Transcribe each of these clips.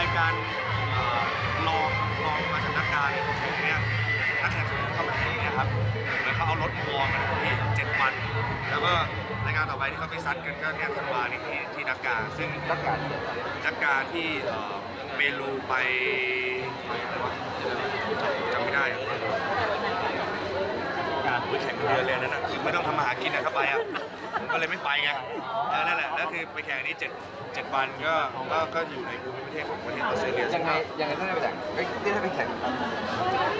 รายการเอ่อลองลองมาจากนักการของผมเนี่ยนักแข่งส่วนใหญ่เข้ามาแข่งเนี่ยครับแล้วเขาเอารถมาวอร์มกันที่เจ็ดวัน แล้วก็รายการต่อไปที่เขาไปซัดกันก็เนี่ยธันวานี่ที่ที่นักการซึ่งนักการนักการที่เอ่อเปรูไปไปอะไรวะจำไม่ได้อะ การไปแข่งเดือนเลยนั่นน่ะคือไม่ต้องทำมาหากินนะถ้าไปอะ ผมก็เลยไม่ไปไงเออนั่นแหละแล้วคือไปแข่งอันนี้เจ็ดเจ็ดวันก็ก็ก็อยู่ในภูมิประเทศของประเทศออสเตรเลียยังไงยังไงถ้าได้ไปแข่งเอ้ยที่ได้ไปแข่ง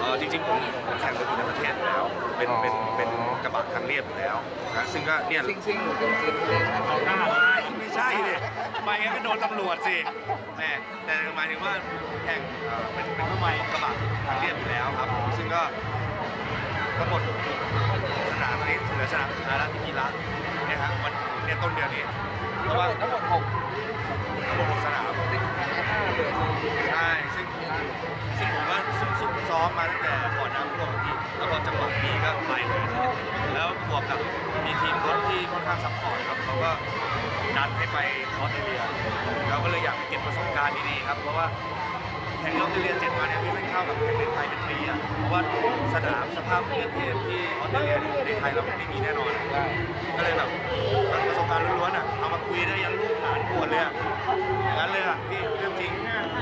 เออจริงๆผมผมแข่งตัวอยู่ในประเทศอยู่แล้ว เป็น เป็น อ๋อ เป็นกระบะทางเรียบอยู่แล้วนะซึ่งก็เนี่ยซิ่งซิ่งกับซิ่งเลยใช่ไหมไม่ใช่เลยไปงั้นก็โดนตำรวจสิแหมแต่หมายถึงว่าแข่งเอ่อเป็น เป็นทำไมกระบะทางเรียบอยู่แล้วครับ ซึ่งก็ทั้งหมดสนามนี้เหลือสนามสุดท้ายแล้วที่มีละ เนี่ยฮะวันเนี่ยต้นเดือนนี้เพราะว่าทั้งหมดหกทั้งหมดหกสนามซิ่งห้าเลยใช่ซึ่งซึ่งผมว่าซุ่มซุ่มซ้อมมาตั้งแต่ก่อนน้ำท่วมอะพี่แล้วพอจังหวะดีก็ไปเลยแล้วบวกกับมีทีมรถที่ค่อนข้างซัพพอร์ตครับเขาก็นัดให้ไปออสเตรเลียเราก็เลยอยากไปเก็บประสบการณ์ดีๆครับเพราะว่าแข่งออสเตรเลียเจ็ดวันเนี่ยพี่ไม่เข้ากับแข่งในไทยเป็นปีอะเพราะว่าสนามสภาพภูมิประเทศที่ออสเตรเลียเนี่ยในไทยเราไม่มีแน่นอนอะได้ก็เลยแบบมันประสบการณ์ล้วนๆอะเอามาคุยได้ยันลูกหลานปวดเลยอะอย่างนั้นเลยอะพี่เรื่องจริง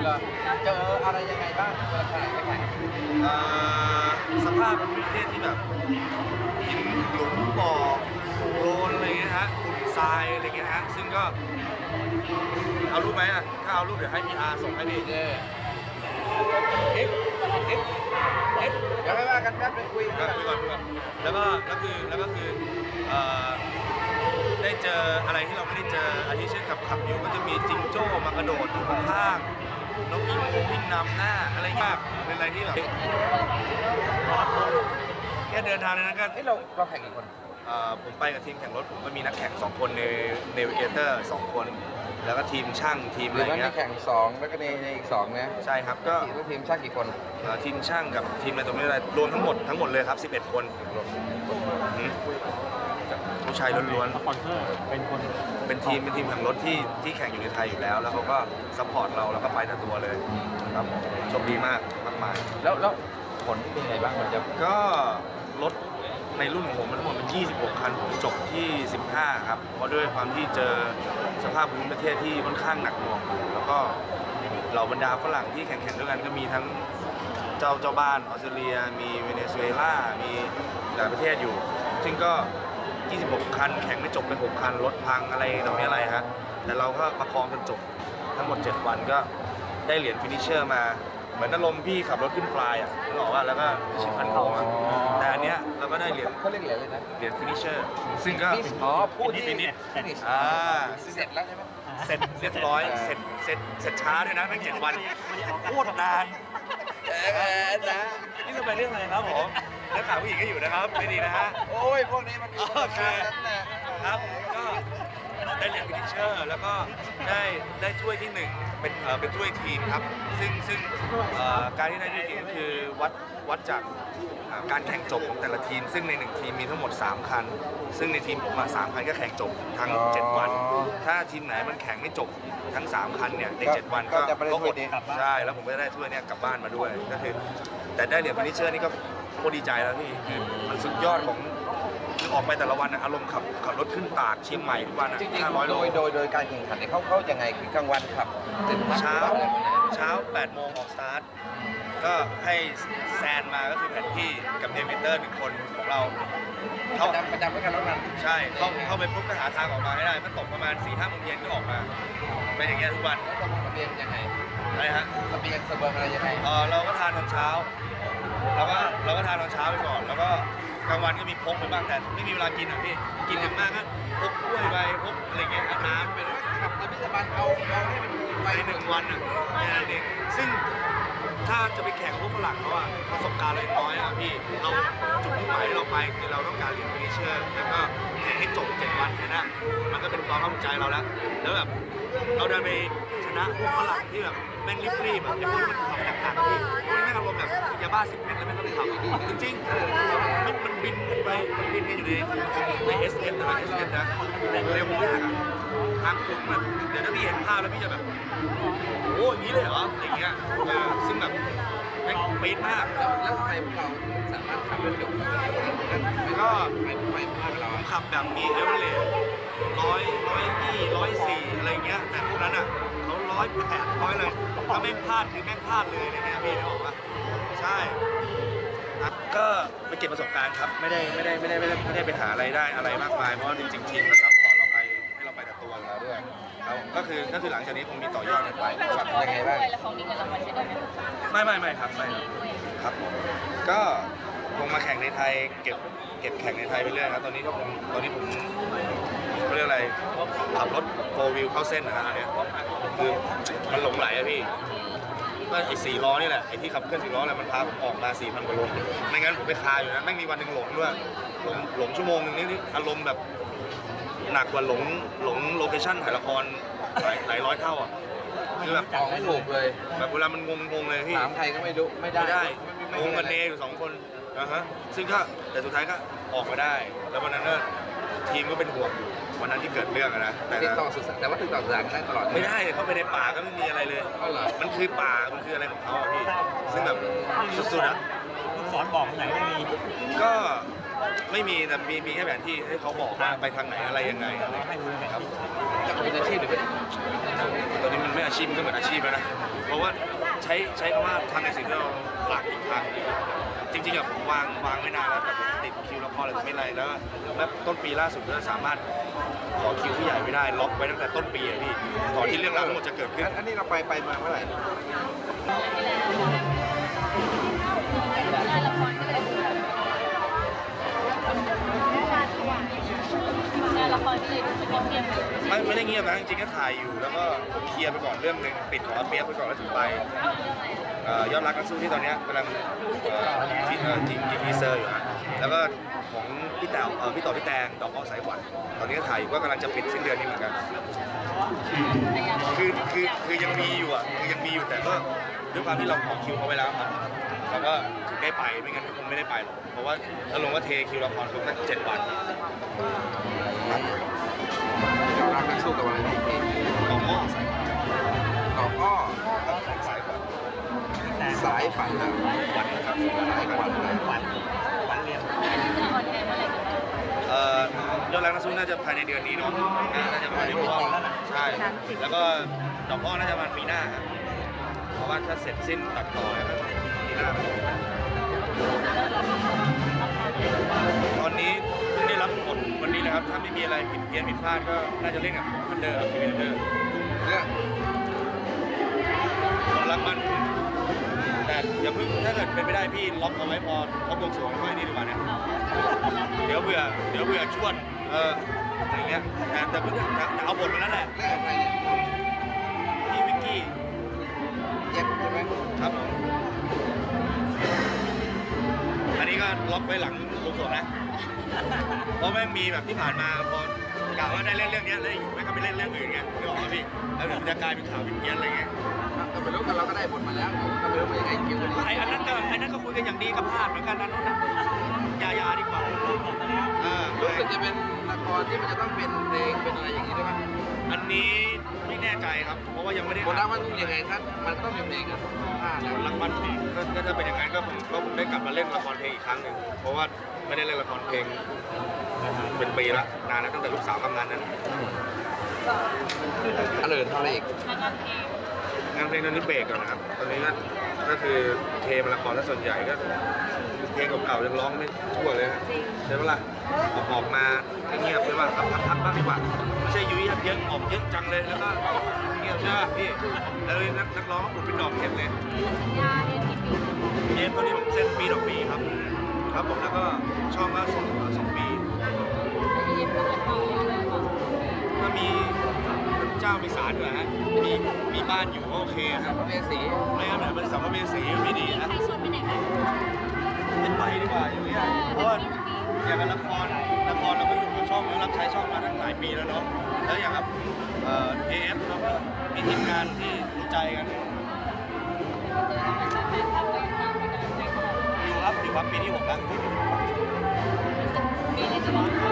เหรอเจออะไรยังไงบ้างเวลาไปแข่งเอ่อสภาพภูมิประเทศที่แบบหินหลุมบ่อโคลนอะไรเงี้ยฮะฝุ่นทรายอะไรเงี้ยฮะซึ่งก็เอารูปไหมอะถ้าเอารูปเดี๋ยวให้พีอาร์ส่งให้พี่เย่ เอ็กเอ็กเอ็กเดี๋ยวไม่ว่ากันแป๊บนึงคุยก็คือก่อนคือก่อนแล้วก็แล้วคือแล้วก็คือเอ่อได้เจออะไรที่เราไม่ได้เจออาทิเช่นขับขับอยู่ก็จะมีจิงโจ้มากระโดดอยู่ข้างนกอีมูวิ่งนำหน้าอะไรเงี้ยเป็นอะไรที่แบบแค่เดินทางในนั้นก็เฮ้ยเราเราแข่งกี่คน เอ่อผมไปกับทีมแข่งรถผมก็มีนักแข่ง2คนในเนวิเกเตอร์2คน แล้วก็ทีมช่างทีมหอะรืไรอว่าเงี้มียแข่งสองแล้วก็ในในอีกสองนะใช่ครับก็ทีมทีมช่างกี่คนเอ่อทีมช่างกับทีมอะไรตรงนี้อะไรรวมทั้งหมดทั้งหมดเลยครับ 11 คนอืมผู้ชายล้วนสปอนเซอร์เป็นคนๆเป็นทีมเป็นทีมแข่งรถที่ที่แข่งอยู่ในไทยอยู่แล้ว แล้วเขาก็ซัพพอร์ตเราแล้วก็ไปทั้งตัวเลยครับโชคดีมากมากมาย แล้วแล้วผลเป็นไงบ้างมันจะก็รถ ในรุ่นของผมมันทั้งหมดเป็น 26 คัน ผมจบที่ 15 ครับ เพราะด้วยความที่เจอสภาพภูมิประเทศที่ค่อนข้างหนักหน่วงอยู่แล้วก็เหล่าบรรดาฝรั่งที่แข่งๆด้วยกันก็มีทั้งเจ้าเจ้าบ้านออสเตรเลีย มีเวเนซุเอลา มีหลายประเทศอยู่ ซึ่งก็ 26 คัน แข่งไม่จบไป 6 คัน รถพังอะไรต่อมีอะไรฮะ แต่เราก็ประคองจนจบทั้งหมด 7 วันก็ได้เหรียญฟินิชเชอร์มา เหมือนอารมณ์พี่ขับรถขึ้นปลายอะนึกออกว่าแล้วก็ชิมพันโทอะแต่อันเนี้ยเราก็ได้เหรียญเขาเรียกเหรียญเลยนะเหรียญฟินิชเชอร์ซึ่งก็อ๋อพูดที่ฟินิช finish อ่าเสร็จแล้วใช่ไหมเสร็จเรียบร้อยเสร็จเสร็จเสร็จช้าด้วยนะทั้งเจ็ดวันโคตรนานเออนะนี่จะไปเรื่องอะไรครับผมนักข่าวผู้หญิงก็อยู่นะครับไม่ดีนะฮะโอ้ยพวกนี้มันมีโอเคนั่นแหละครับก็ ได้เหรียญฟินิชเชอร์ แล้วก็ได้ได้ถ้วยที่หนึ่งเป็นเอ่อเป็นถ้วยทีมครับ ซึ่งซึ่งเอ่อการที่ได้ถ้วยทีมก็คือวัดวัดจากเอ่อการแข่งจบของแต่ละทีม ซึ่งในหนึ่งทีมมีทั้งหมด 3 คัน ซึ่งในทีมผมอะสามคันก็แข่งจบทั้ง 7 วัน ถ้าทีมไหนมันแข่งไม่จบทั้ง 3 คันเนี่ยใน 7 วันก็จะไม่ได้ก็ถ้อวยดนี้ใช่ แล้วผมก็ได้ถ้วยเนี่ยกลับบ้านมาด้วยก็คือแต่ได้เหรียญฟินิชเชอร์นี่ก็โคตรดีใจแล้วพี่คือมันสุดยอดของ คือออกไปแต่ละวันอะอารมณ์ขับขับรถขึ้นตากเชียงใหม่ทุกวันอะจริงห้าร้อยๆโลโดยโดยโดยการแข่งขันเนี่ยเขาเขายังไงคือกลางวันขับเสร็จพักเช้าหรือว่อะไรแบบนี้เช้า 8 โมงออกสตาร์ท ก็ให้แซนมาก็คือแผนที่กับเดวิดเตอร์หนึ่งคนของเราปเขาระจำประจำไม่กันแล้วกัน ใช่เข้าเข้าไปปุ๊บก็หาทางออกมาให้ได้มันตกประมาณ4ี่ห้าโมงเย็นก็ออกมา เป็นอย่างเงี้ยทุกวันแล้วต้องเรียนยังไงอะไรฮะระเบียงเสบียงอะไรยังไง เออเราก็ทานตอนเช้า เราก็เราก็ทานตอนเช้าไปก่อน แล้วก็ กลางวันก็มีพกไปบ้างแต่ไม่มีเวลากินอะพี่กินอย่างมากก็พกกล้วยไปพกอะไรเงี้ยเอาน้ำไปด้วยขับระเบียงบันเอาเอาให้มันไปหนึ่งวันอะแค่นั้นเองซึ่งถ้าจะไปแข่งพวกฝรั่งเขาอะประสบการณ์เราน้อยอะพี่เราจุดมุ่งหมายที่เราไปคือเราต้องการเรียนฟินิเชอร์แล้วก็แข่งให้จบเจ็ดวันแค่นั้นมันก็เป็นความภาคภูมิใจเราแล้วแล้วแบบเราเดินไปชนะพวกฝรั่งที่แบบแม่งรีบๆอะไอ้พวกที่มันขับหนักๆอะพี่พวกนี้แม่งอารมณ์แบบยาบ้าสิบเม็ดแล้วแม่งก็ไปขับจริงๆมัน บินกันไปมันบินกันอยู่ในในเอสเอสแต่ละเอสเอสนะเร็วมากอะทางผมแบบเดี๋ยวถ้าพี่เห็นภาพแล้วพี่จะแบบโอ้อย่างนี้เลยเหรออะไรเงี้ยซึ่งแบบแม่งปี๊ดมากแล้วทำไมพวกเราสามารถขับรถยนต์ได้ก็ไม่ไม่พลาดเราขับแบบมีเอเวอเรสร้อยร้อยยี่ร้อยสี่อะไรเงี้ยแต่พวกนั้นอะเขาร้อยแปดร้อยเลยถ้าแม่งพลาดคือแม่งพลาดเลยเนี่ยพี่นึกออกปะใช่ ก็ไปเก็บประสบการณ์ครับ ไม่ได้ไม่ได้ไม่ได้ไม่ได้ไม่ได้ไปหาอะไรได้อะไรมากมาย เพราะว่าจริงๆทีมก็ซัพพอร์ตเราไปให้เราไปแต่ตัวอยู่แล้วด้วยครับผมก็คือก็คือหลังจากนี้คงมีต่อยอดกันไปครับยังไงบ้างแล้วเขามีเงินรางวัลให้ด้วยไหมไม่ไม่ไม่ครับไม่ครับครับผมก็คงมาแข่งในไทยเก็บเก็บแข่งในไทยไปเรื่อยครับตอนนี้ก็ผมตอนนี้ผมเขาเรียกอะไรขับรถโฟวิวเข้าเส้นนะฮะอันเนี้ยคือมันหลงไหลอะพี่ ก็ไอ้สี่ล้อนี่แหละไอ้ที่ขับเคลื่อนสี่ล้อแหละมันพาผมออกมาสี่พันกว่าโลไม่งั้นผมไปคาอยู่นะแม่งมีวันหนึ่งหลงด้วยหลงหลงชั่วโมงหนึงนี่นี่อารมณ์แบบหนักกว่าหลงหลงโลเคชั่นถ่ายละครหลายหลายร้อยเท่าอะคือแบบออกไม่ถูกเลย แบบเวลามันงงงๆเลยพี่ถามใครก็ไม่รู้ไม่ได้ไม่ได้ไม่งไม่งกันเนอยู่สองคนนะฮะซึ่งก็แต่สุดท้ายก็ออกมาได้ แล้ววันนั้นก็ ทีมก็เป็นห่วงอยู่วันนั้นที่เกิดเรื่องอะนะแต่ติดต่อสื่อสารแต่ว่าติดต่อสื่อสารกันได้ตลอดไม่ได้เข้าไปในป่าก็ไม่มีอะไรเลย ก็เหรอมันคือป่ามันคืออะไรของเขาอะพี่ซึ่งแบบสุดๆอะลูกศรบอกไหนไม่มีก็ไม่มีแต่มีมีแค่แผนที่ให้เขาบอกว่าไปทางไหนอะไรยังไงอะไรให้ดูเลยครับ จะเป็นอาชีพหรือเป็นตอนนี้มันไม่อาชีพมันก็เหมือนอาชีพแล้วนะ เพราะว่าใช้ใช้คำว่าทำในสิ่งที่เราหลักอีกทางหนึ่ง จริงๆอะผมวางวางไว้นานแล้วแต่ผมติดคิวละครอะไรไม่ไรแล้วแล้วต้นปีล่าสุดก็สามารถขอคิวผู้ใหญ่ไม่ได้ล็อกไว้ตั้งแต่ต้นปีอะพี่ก่อนที่เรื่องราวทั้งหมดจะเกิดขึ้น อันอันนี้เราไปไปมาเมื่อไหร่ ละครก็เลยดูเป็นเงียบไม่ไม่ได้เงียบนะจริงๆก็ถ่ายอยู่แล้วก็เคลียร์ไปก่อนเรื่องหนึ่งปิดของอาเปียกไปก่อนแล้วถึงไปเอ่อยอดรักนักสู้ที่ตอนเนี้ยกำลังเอ่อที่เอ่อจริงจริงทีเซอร์อยู่ฮะแล้วก็ของพี่แต๋วเอ่อพี่ต่อพี่แตงดอกอ้อสายหวันตอนนี้ก็ถ่ายอยู่ก็กำลังจะปิดสิ้นเดือนนี้เหมือนกัน คือคือคือยังมีอยู่อะคือยังมีอยู่แต่ก็ด้วยความที่เราขอคิวเขาไปแล้วครับ เราก็ถึงได้ไปไม่งั้นก็คงไม่ได้ไปหรอกเพราะว่าถ้าลงว่าเทคิวละครคงตั้งเจ็ดวันเรารักนักสู้กับอะไรนี่ดอกอ้อสายหวันต่ออ้อสายหวันแต่สายฝันนะหวันครับสายฝันนะหวันหวันเรียนจะออนแอร์เมื่อไหร่กันเอ่อยอดรักนักสู้น่าจะภายในเดือนนี้เนาะน่าจะภายในเดือนนี้ใช่แล้วก็ดอกอ้อน่าจะประมาณปีหน้าครับเพราะว่าถ้าเสร็จสิ้นตัดต่อเนี่ยก็ปีหน้า ตอนนี้เพิ่งได้รับบทวันนี้นะครับ ถ้าไม่มีอะไรผิดเพี้ยนผิดพลาดก็น่าจะเล่นกับคันเดอร์ครับทีวีคันเดอร์เรื่องคนรักมัน แต่อย่าเพิ่งถ้าเกิดเป็นไม่ได้พี่ล็อกเอาไว้พอเขาบวงสรวงค่อยนี่ดีกว่าเนี่ยเดี๋ยวเบื่อเดี๋ยวเบื่อชวดเอออะไรเงี้ยแต่แต่เพิ่งแต่เอาบทมาแล้วแหละเรื่องอะไรเนี่ย ก็ล็อกไว้หลังบวงสรวงนะ เพราะไม่มีแบบที่ผ่านมาพอกล่าวว่าได้เล่นเรื่องเนี้ยแล้วอยู่ไม่ก็ไปเล่นเรื่องอื่นไงนึกออกไหมพี่แล้วเดี๋ยวมันจะกลายเป็นข่าวเป็นเพี้ยนอะไรเงี้ยก็ไม่รู้กันเราก็ได้บทมาแล้วก็ไม่รู้ว่ายังไงคิววันนี้ไอ้อันนั้นก็ไอ้นั้นก็คุยกันอย่างดีกับพลาดเหมือนกันนะนั่นนะอยาอยาดีกว่าเออรู้สึกจะเป็นละครที่มันจะต้องเป็นเพลงเป็นอะไรอย่างนี้ด้วยป่ะอันนี้ไม่ แน่ใจครับ เพราะว่ายังไม่ได้บทรักมันยังไงถ้ามันก็ต้องเป็นเพลงกันท่าผนะลรางวัลก็ก็จะเป็นอย่างนั้นก็ผมก็ได้กลับมาเล่นละครเพลงอีกครั้งหนึ่งเพราะว่าไม่ได้เล่นละครเพลงเป็นปีละนานแล้วตั้งแต่ลูกสาวกำนันนั้นอเลิร์ทอะไรอีกแล้วก็เพลง งานเพลงตอนนี้เบรกก่อนนะครับ ตอนนี้ก็ก็คือเทมาละครแล้วส่วนใหญ่ก็เพลงเก่าๆยังร้องไม่ทั่วเลยฮะใช่ปะล่ะออกออกมาเงียบๆใช่ปะพักพักๆบ้างดีกว่าไม่ใช่ยุ้ยเยอะออกเยอะจังเลยแล้วก็เงียบใช่ปะพี่แล้วนักนักร้องก็หมุนเป็นดอกเห็ดเลยยาเรียนกี่ปีเรียนตอนนี้ผมเซ็นปีต่อปีครับ ครับผมแล้วก็ช่องก็สองสองปี เรียนก็เป็นเบาเลยค่ะถ้ามี เจ้ามีศาลด้วยฮะมีมีบ้านอยู่ก็โอเคครับเวสีไม่งั้นมันเป็นสัมภเวสีไม่ดีนะใครชวนไปไหนไหมไม่ไปดีกว่าอย่างเงี้ยเพราะว่าอย่างกับละครละครเราก็อยู่กับช่องแล้วรับใช้ช่องมาตั้งหลายปีแล้วเนาะแล้วอย่างกับเอ่อเอฟเราก็มีทีมงานที่รู้ใจกันอยู่ครับอยู่ครับปีที่หกแล้วมีอะไรจะบอก